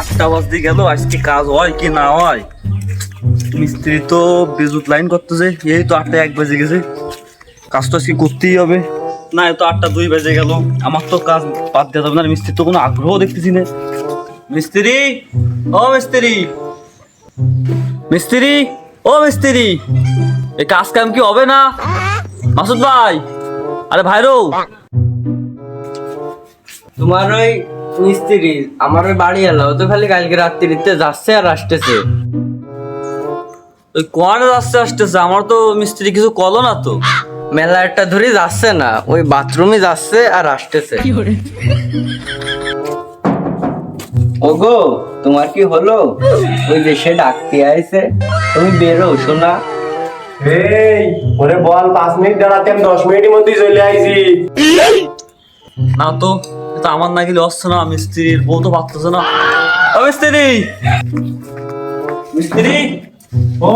আটটা বাজতে গেল, আজকে কাজ হয় কি না হয়? মিস্ত্রি তো বিদ্যুৎ লাইন করতেছে, এই তো আটটা এক বেজে গেছে। কাজ তো আজকে করতেই হবে। না এ তো আটটা দুই বেজে গেল। আমার তো কাজ বাদ দেওয়া যাবে না মিস্ত্রির তো কোনো আগ্রহ দেখতেছি না। মিস্ত্রি, ও মিস্ত্রি। মিস্ত্রি, ও মিস্ত্রি। এই কাজ কাম কি হবে না? মাসুদ ভাই, আরে ভাইরো। তোমার ওই মিস্ত্রি আমার ওই বাড়ি এলো ও তো খালি কালকে রাত্রিতে যাচ্ছে আর আসতেছে। ওই কোয়ারে আসতে আসতেছে আমার তো মিস্ত্রি কিছু কলো না তো। মেলা একটা ধরে যাচ্ছে না ওই বাথরুমে যাচ্ছে আর আসতেছে। ওগো তোমার কি হলো? ওই যে সে ডাকতে আইছে তুমি বেরো শোনা। এই ওরে বল পাঁচ মিনিট দাঁড়াতে আমি দশ মিনিটের মধ্যেই চলে আইছি। না তো এটা আমার না গেলে অস্ত না মিস্ত্রির বউ তো পারতেছে না। ও মিস্ত্রি! মিস্ত্রি! ও!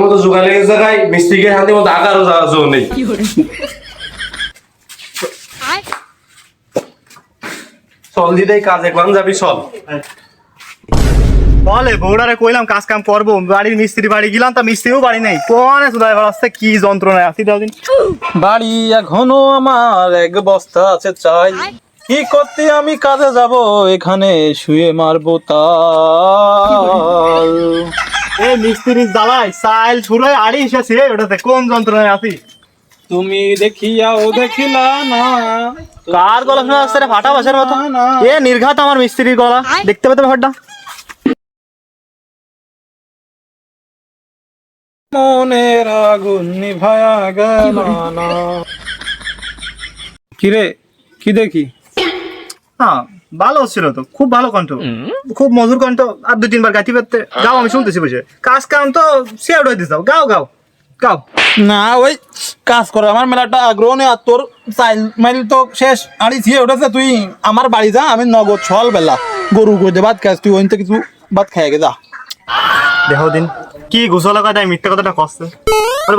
মতো জোগাড় লেগে জায়গায় মিস্ত্রিকে শান্তি মতো আকারও যাওয়া নেই। চল দিদাই কাজ একবার যাবি চল বলে বৌড়ারে কইলাম কাজ কাম করব বাড়ির মিস্ত্রি বাড়ি গেলাম তা মিস্ত্রিও বাড়ি নেই। কোনে সুদায় আসতে কি যন্ত্রণায় আসি দাও দিন। বাড়ি এখনও আমার এক বস্তা আছে চাই। কি করতে আমি কাজে যাব এখানে শুয়ে মারবো তাল। এ মিস্ত্রি জ্বালায় সাইল ছুড়ে আড়ি এসেছে ওটাতে কোন যন্ত্রণায় আসি তুমি দেখিয়াও দেখিলা না। কার গলা শোনা আসছে ফাটা বাসের মতো? এ নির্ঘাত আমার মিস্ত্রির গলা। দেখতে পেতে ব্যাপারটা? মনের আগুন নিভায়া গেল না। কিরে কি দেখি? হ্যাঁ ভালো ছিল তো খুব ভালো কণ্ঠ। খুব মধুর কণ্ঠ আর দুই তিনবার গাইতে পারতে গাও আমি শুনতেছি বসে কাজ কাম তো শেয়ার হয়ে দিস গাও গাও গাও। না ওই কাজ করে আমার মেলাটা আগ্রহ নেই আর তোর চাইল মাইল তো শেষ আড়ি ছিয়ে উঠেছে তুই আমার বাড়ি যা আমি নগদ ছল বেলা গরু করে ভাত খাস তুই ওইতে কিছু ভাত খাইয়ে যা। দেহ দিন, কি মিথ্যা কথাটা কষ্ট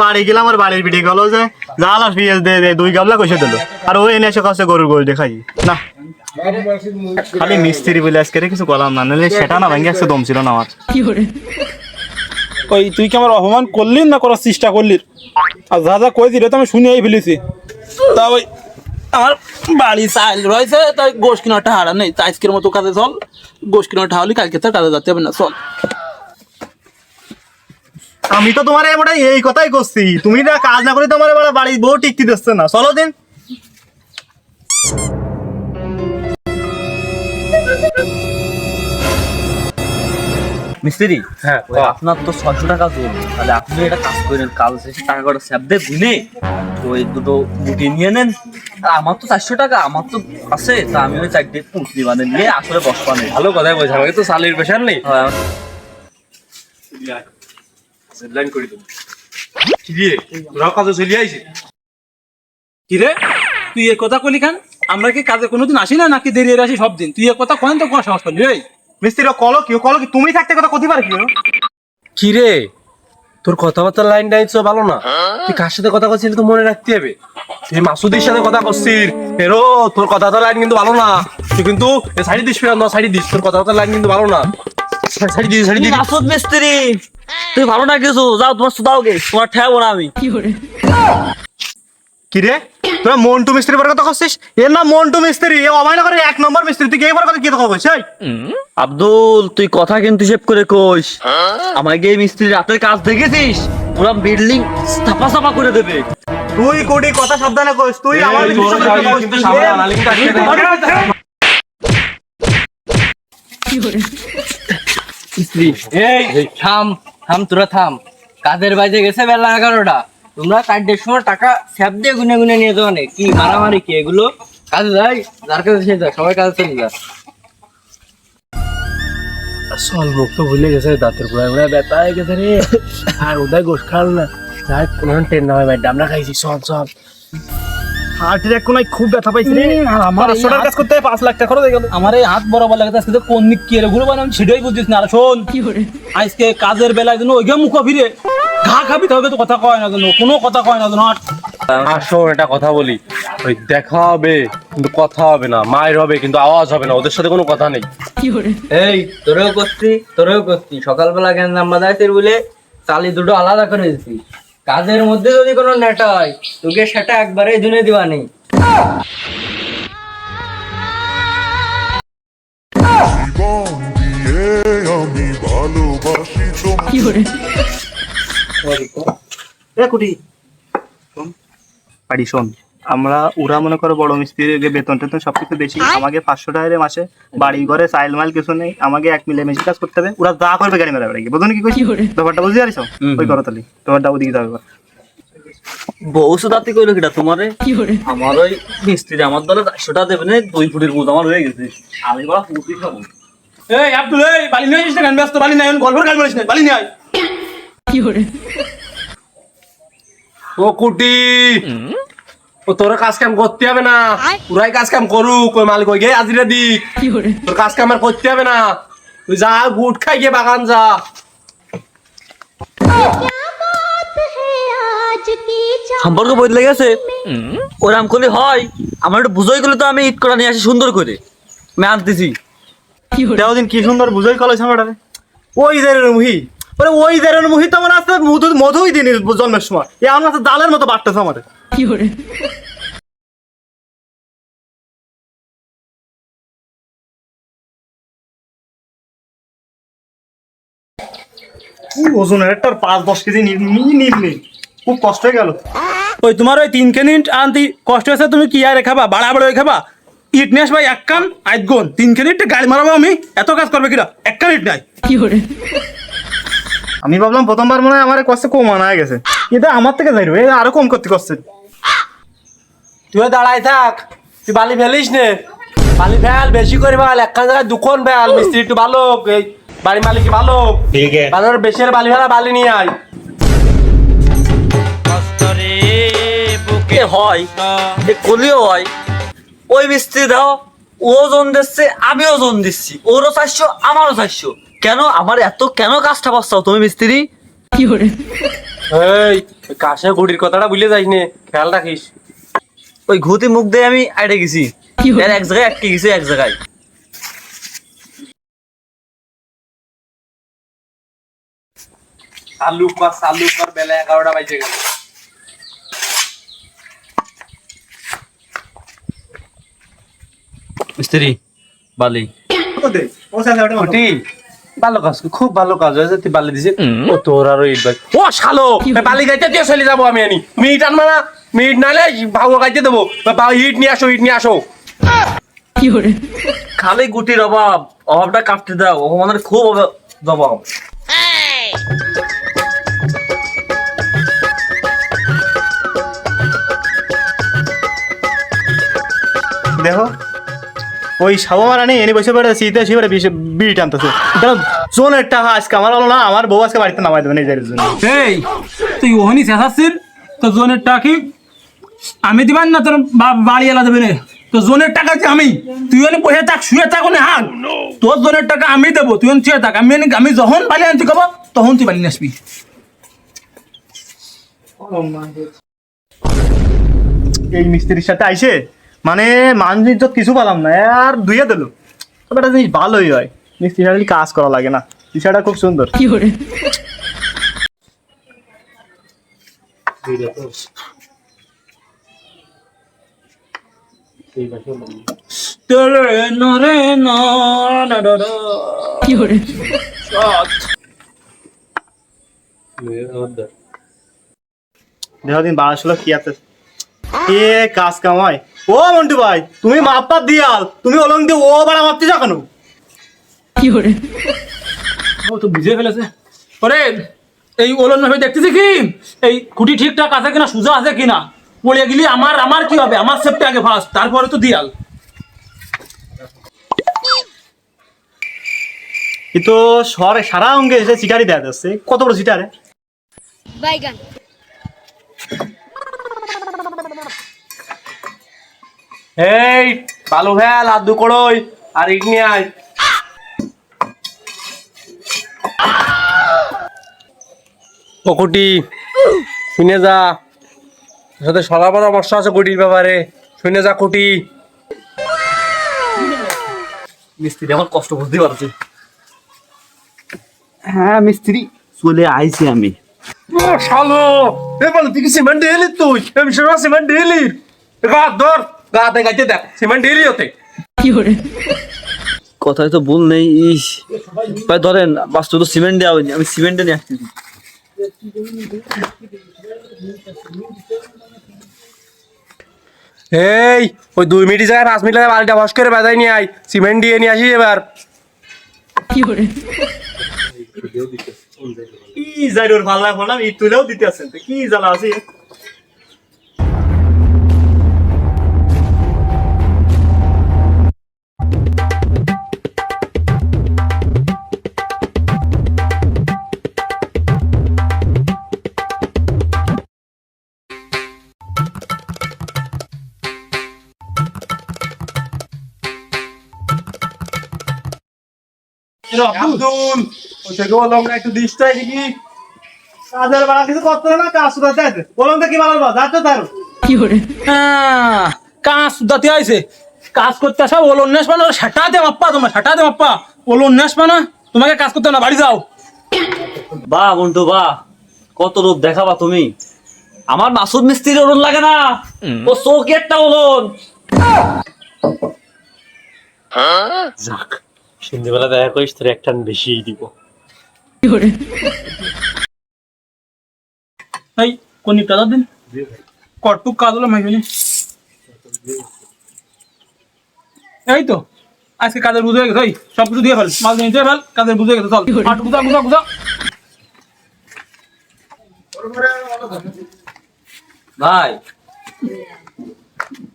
বাড়ি গেলাম বাড়ির ভিডিও গেল যে জাল আর পিঁয়াজ দে দুই দিল। আর ও এনে এসে গরুর দেখাই। না। খালি মিস্ত্রি বলে আজকে কিছু না সেটা না দম ছিল না আমার। ওই, তুই কি আমার অপমান করলি না করার চেষ্টা করলি? আর যা যা কই দিলে তো আমি শুনেই ফেলেছি। তা ওই, আমার বাড়ি চাইল রয়েছে, তাই গোশ কিনাটা হারা নেই। আজকের মতো কাজে চল, গোশ কিনাটা হলে কালকে তো কাজে যেতে হবে না, চল। আমি তো তোমার এই কথাই করছি। তুমি না কাজ না করে তোমার এবার বাড়ি বউ টিকতে দিচ্ছে না। চলো দিন। মিস্ত্রি হ্যাঁ আপনার তো ছশো টাকা জোর তাহলে আপনি এটা কাজ করেন কাল শেষে টাকা কটা স্যাপ দিয়ে গুনে ওই দুটো গুটি নিয়ে নেন। আর আমার তো চারশো টাকা আমার তো আছে। তা আমি ওই চারটে পুঁটলি বাঁধে নিয়ে আসলে বসবা নেই ভালো কথাই বলছি আমাকে তো সালের প্রেশার নেই। হয়, লাইন করে দেবো কি তোরা কাজে চলে আইছি কিরে তুই এ কথা কলি খান আমরা কি কাজে কোনোদিন আসি না নাকি দেরি আসি সব দিন? তুই এ কথা কোন তো কোন সাহস করলি এই মিস্ত্রি কলো কি কলো কি? তুমি থাকতে কথা কতি পারে কি কি রে তোর কথাবার্তার লাইন টাইন তো ভালো না? তুই কার সাথে কথা করছিলি তো মনে রাখতে হবে তুই মাসুদের সাথে কথা করছিস এরো তোর কথাবার্তার লাইন কিন্তু ভালো না। তুই কিন্তু সাইড দিস ফেরা না সাইড দিস তোর কথাবার্তার লাইন কিন্তু ভালো না। দিস মাসুদ মিস্ত্রি? তুই ভালো না কিছু? যাও তোমার সুদাও গে তোমার ঠেবো না আমি। কি রে? তোরা মন্টু মিস্ত্রি পরে কথা করছিস এর নাম মন্টু মিস্ত্রি এ অবায়না করে এক নম্বর মিস্ত্রি। তুই এবার কথা কি কথা কইছিস আব্দুল তুই কথা কিন্তু সেভ করে কইস। আমাকে এই মিস্ত্রি রাতের কাজ দেখেছিস? পুরো বিল্ডিং সাফা সাফা করে দেবে। তুই কোটি কথা সাবধানে কইস তুই আমার জোরে মারামারি কি এগুলো? কাজে যাই, যার কাছে সে যায়, সবাই কাজে চলে যায়। চল মুখ ভুলে গেছে, দাঁতের হয়ে গেছে রে। আর ওদায় গোস খাল না। কোনো ট্রেন না হয় আমরা খাইছি চল চল হার্টের এক কোনায় খুব ব্যথা পাইছি রে। আমার কাজ করতে পাঁচ লাখ টাকা খরচ হয়ে গেল আমার এই হাত বরাবর লাগে আজকে কোন দিক কি রে গুলো বানাম সেটাই বুঝছিস না। আর শোন আজকে কাজের বেলায় যেন ওইগে মুখ ফিরে ঘা খাবি তবে তো কথা কয় না যেন কোনো কথা কয় না যেন আসো একটা কথা বলি। ওই দেখা হবে কিন্তু কথা হবে না মায়ের হবে কিন্তু আওয়াজ হবে না ওদের সাথে কোনো কথা নেই। এই তোরেও করছি তোরেও করছি। সকালবেলা জ্ঞান নাম্বার দাইতে বলে চালি দুটো আলাদা করে দিছি। কাজের মধ্যে যদি কোনো নেটা হয় তোকে সেটা একবারে জুনে দেওয়া নেই। আমি ভালোবাসি কুটি। বাড়ি শোন। আমরা ওরা মনে করো বড় মিস্ত্রির বেতন টেতন সবকিছু বেশি। আমাকে পাঁচশো টাকা রে মাসে। বাড়ি ঘরে সাইল মাইল কিছু নেই। আমাকে এক মিলে মেশিন কাজ করতে হবে। ওরা যা করবে গাড়ি মেরা বেড়ে বুঝলি কি করছি ব্যাপারটা বুঝতে পারিস ওই করো তালি তোমারটা ওদিকে যাবে বউ সুদাতি কইলো কিটা তোমারে? আমার ওই মিস্ত্রি আমার দলে চারশো টাকা দেবে না দুই ফুটের বুধ আমার হয়ে গেছে। আমি বলা খাব। এই আব্দুল এই বালি নিয়ে আসিস না কেন? ব্যস্ত বালি নাই। গল্পের কাজ বলিস না। বালি নিয়ে আয়। ও কুটি। ও তোর কাজ কাম করতে হবে না। পুরাই কাজ কাম করুক ওই মালিক ওই গে আজিরা দিক। তোর কাজ কাম আর করতে হবে না। তুই যা গুট খাই গিয়ে বাগান যা। সম্পর্ক বদলে গেছে? ওরাম করলে হয়। আমার একটু বুঝোই করলে তো আমি ইট করা নিয়ে আসি সুন্দর করে। আমি আনতেছি। দিন কি সুন্দর বুঝোই কলেজ আমার ওই দেরের মুহি ওরে ওই দেরের মুহি তো আমার আসতে মধু মধুই দিন জন্মের সময়। এ আমার দালের মতো বাড়তেছে আমাদের। কি ওজন একটা পাঁচ দশ কেজি নিল খুব কষ্ট হয়ে গেল। ওই তোমার ওই তিন কেজি আনতি কষ্ট হয়েছে তুমি কি আর খাবা? বাড়া বাড়া খাবা? ইট নিয়ে আসবা এক কান আইত গুণ তিন কেজি গাড়ি মারাবো আমি? এত কাজ করবে এক কান ইট নাই। আমি ভাবলাম প্রথমবার মনে হয় আমার কষ্ট কম আনা গেছে। কিন্তু আমার থেকে যাই আরও কম করতে কষ্ট তুই দাঁড়াই থাক। তুই বালি ফেলিস নে। বালি ফেল বেশি করে ফেল। একখান জায়গায় দুখন ফেল মিস্ত্রি একটু ভালো এই বাড়ি মালিক ভালো ঠিক আছে। বেশি বালি ফেলা বালি নিয়ে আয়। হয় কলিও হয়। ওই মিস্ত্রি দাও ও জন দিচ্ছে আমিও জন দিচ্ছি। ওরও চারশো আমারও চারশো। কেন? আমার এত কেন কাজটা পাচ্ছাও তুমি মিস্ত্রি? এই ওই কাশে গুড়ির কথাটা ভুলে যাইস নে। খেয়াল রাখিস। ওই ঘুতি মুখ দিয়ে আমি আইডে গেছি। এর এক জায়গায় আটকে গেছি এক জায়গায়। চালু কর চালু কর বেলা এগারোটা বাজে গেল। মিস্ত্রি বালি। ও স্যার ওটা ভালো কাজ খুব ভালো কাজ হয়েছে তুই বালি দিছে ও তোর আরও ইট বাই ও শালো বালি গাইতে দিয়ে চলে যাব আমি আনি। তুমি ইট আনবা না আমি ইট নালে ভাগো গাইতে দেবো। ইট নিয়ে আসো ইট নিয়ে আসো। খালি গুটির অভাব অভাবটা কাটতে দাও আমাদের খুব অভাব দেখো ওই সাবু মারানি এনে বসে পড়ে শীতে এসে পড়ে বিড়ি টানতেছে। কারণ জোনের টাকা আজকে আমার হলো না আমার বউ আজকে বাড়িতে নামাই দেবে নিজের জন্য। এই তুই ওহনি চেঁচাচ্ছিস তো জোনের টাকি আমি দিবান না তোর বাড়ি এলা দেবে না। তো জোনের টাকা কি আমি? তুই এনে বসে থাক শুয়ে থাক ওনে হাল তোর জোনের টাকা আমি দেবো তুই শুয়ে থাক। আমি আমি যখন বালি আনতে কব তখন তুই বালি নিয়ে আসবি। এই মিস্ত্রির সাথে আইসে মানে মানুষ ইজ্জত কিছু পালাম না আর দুইয়ে দিল। তবে একটা জিনিস ভালোই হয় খালি কাজ করা লাগে না বিষয়টা খুব সুন্দর। তোরে নরে না না না না। দেখো দিন বাড়াশোনা কি আছে। কে কাজ কামায়? ও মন্টু ভাই তুমি মাপা দিয়াল তুমি অলং দিয়ে ও বাড়া মাপতে যাও কেন ও তো বুঝে ফেলেছে। ওরে এই ওলন ভাবে দেখতেছি কি? এই খুঁটি ঠিকঠাক আছে কিনা সোজা আছে কিনা? পড়ে গেলি আমার আমার কি হবে? আমার সেফটি আগে ফার্স্ট তারপরে তো দিয়াল। কিন্তু শহরে সারা অঙ্গে এসে চিটারি দেওয়া যাচ্ছে। কত বড় চিটারে? বাইগান। এই বালু ফেল আর দু কড়ই আর ইট নিয়ে আয় পকুটি শুনে যা। সাথে সলা পরামর্শ আছে কোটির ব্যাপারে। শুনে যা কোটি। মিস্ত্রি আমার কষ্ট বুঝতে পারছে। হ্যাঁ মিস্ত্রি। চলে আইছি আমি। শালো এ বল তুই কি সিমেন্ট ঢেলি তুই? আমি সিমেন্ট গা ধর। গাতে গাইতে দেখ সিমেন্ট ঢেলি হতে কথায় তো ভুল নেই ইস। ভাই ধরেন বাস্তু তো সিমেন্ট দেওয়া হয়নি আমি সিমেন্টে নিয়ে আসতেছি। এই ওই দুই মিনিট জায়গায় পাঁচ মিনিট লাগে বালটা বস করে বাজাই নিয়ে আই সিমেন্ট দিয়ে নিয়ে আসি এবার। কি যাই ওর ভালো লাগল না ঈদ তুলেও দিতে আসেন কি জ্বালা আছে? আব্দুল ওই থেকে বললাম না একটু কাজের বাড়া কিছু করতে না কাজ আছে বলুন তো কি ভালো যাচ্ছে তার। হ্যাঁ, কাজ সুদাতে আইছে কাজ করতে আসা ওলো উন্নেস পানা সেটাতে মাপ্পা তোমার সেটাতে মাপ্পা ওলো উন্নেস পানা তোমাকে কাজ করতে না বাড়ি যাও। বা বন্ধু বা কত রূপ দেখাবা তুমি? আমার মাসুদ মিস্ত্রির ওরণ লাগে না। ও চৌকি একটা ওরণ সন্ধ্যেবেলা দেখা করিস তোর একটা বেশি দিব। এই কোন নিপটা দিন। কটুক কাজ হলো মাইবেনি এই তো আজকে কাজের বুঝে গেছে এই সব কিছু দিয়ে ফেল। মাল দিয়ে দিয়ে ফেল কাজের বুঝে গেছে চল। আট বুঝা বুঝা বুঝা ভাই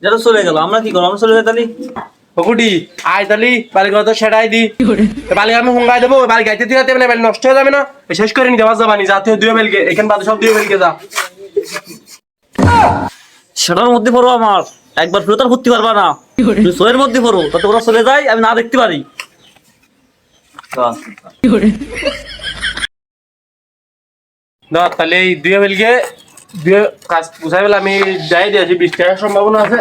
যেটা চলে গেল আমরা কি করব? আমরা চলে যাই তাহলে? ওকুটি আয় তালি বালি কথা সেটাই দি। বালি আমি হুঙ্গাই দেবো বালি গাইতে দিয়ে মানে বালি নষ্ট হয়ে যাবে না। শেষ করে নিতে পারবা জাবানি যাতে দুই বেলকে এখান বাদে সব দুই বেলকে যা। সেটার মধ্যে পড়ো আমার। একবার ফেরত আর ভর্তি পারবা না। তুমি শোয়ের মধ্যে পড়ো তাতে ওরা চলে যায় আমি না দেখতে পারি। না তাহলে এই দুই বেলকে দুই কাজ বুঝাই বেলা আমি যাই দিয়েছি বিশ টাকার সম্ভাবনা আছে।